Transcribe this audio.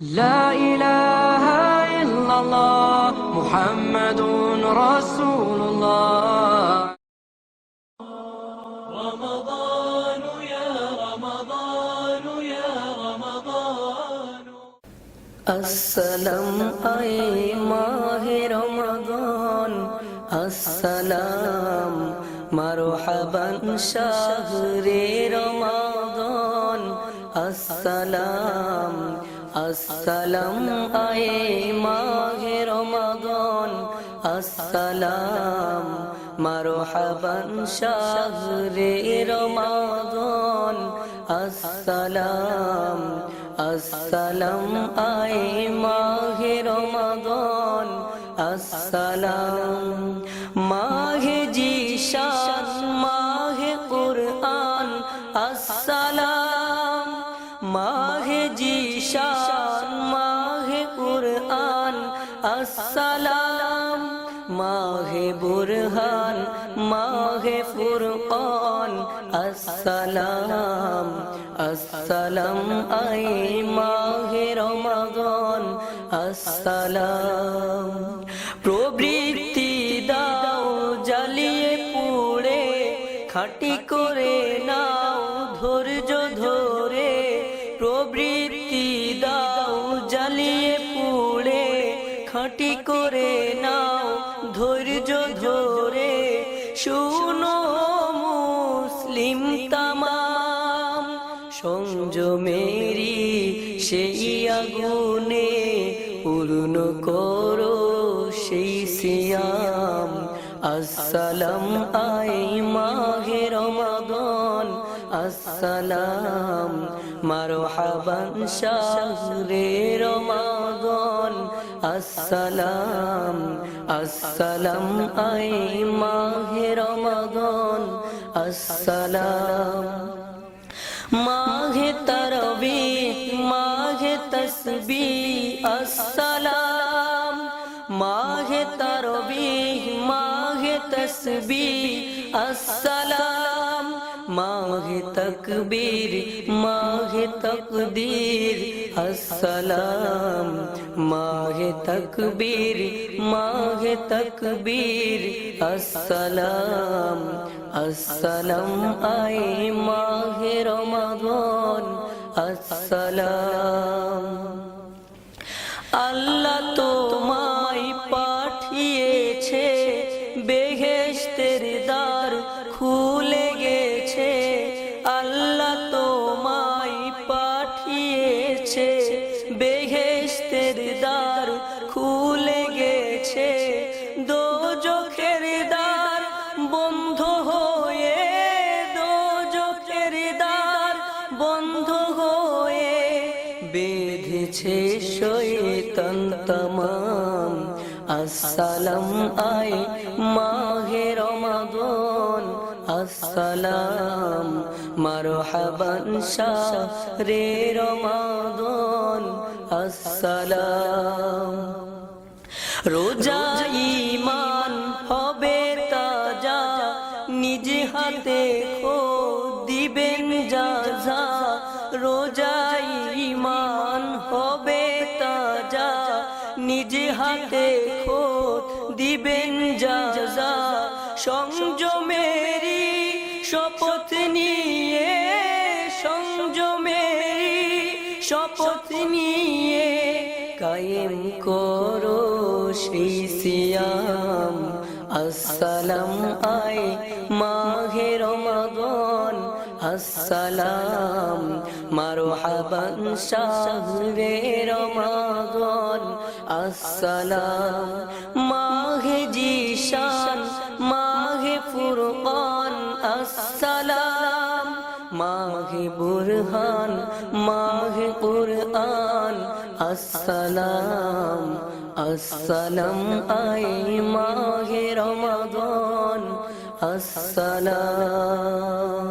لا إله إلا الله محمد رسول الله. رمضان يا رمضان يا رمضان. السلام أي ماه رمضان. السلام مرحبا شهر رمضان. السلام আসসালাম আয়ে মাহে রমাদান। আসসালাম মারহাবান শাহরে রমাদান। আসসালাম আসসালাম আয়ে মাহে রমাদান। আসসালাম মাহে আসসালাম, মাহে বুরহান, মাহে ফুরকান। আসসালাম আসসালাম আই মাহে রমাদান। আসসালাম, প্রবৃত্তি দাও, জ্বালিয়ে পুড়ে, খাটি করে নাও, ধৈর্য ধরে। প্রবৃত্তি দাও, জ্বালিয়ে খাটি করে নাও, ধৈর্য ধরে। শুনো মুসলিম তামাম সংযমেরি সেই আগুনে পূর্ণ করো সেই সিয়াম। আসসালাম আই মাহে রমাদান, আসসালাম মারহাবান শাহরে রমাদান। আসসালাম আসসালাম আই মাহে রমাদান, আসসালাম। মাহে তরবি, মাহে তসবি, আসসালাম। মাহে তরবি, মাহে তসবি, আসসালাম। মাহে তকবীর, মাহে তকদীর আসসালাম। মাহে তকবীর মাহে তকবীর আসসালাম আসসালাম আই মাহে রমাদান আসসালাম বেঁধেছে শয়তান তমাম। আসসালাম আই মাহে রমাদান। আসসালাম, মারহাবান শাহরে রমাদান। আসসালাম। রোজা ইমান হবে তাজা, নিজ হাতে খো দিবেন যাজা রোজা নিজ হাতে দিবেন যাজা সংযমেরি শপথ নিয়ে সংযমেরি শপথ নিয়ে কায়েম করো সেই সিয়াম। আসসালাম আই মাহে রমাদান আসসালাম। মারহাবান শাহরে রমাদান। আসসালাম। মাহে জিশান, মাহে ফুরকান। আসসালাম। মাহে বুরহান, মাহে কুরআন। আসসালাম। আসসালাম আই মাহে রমাদান। আসসালাম।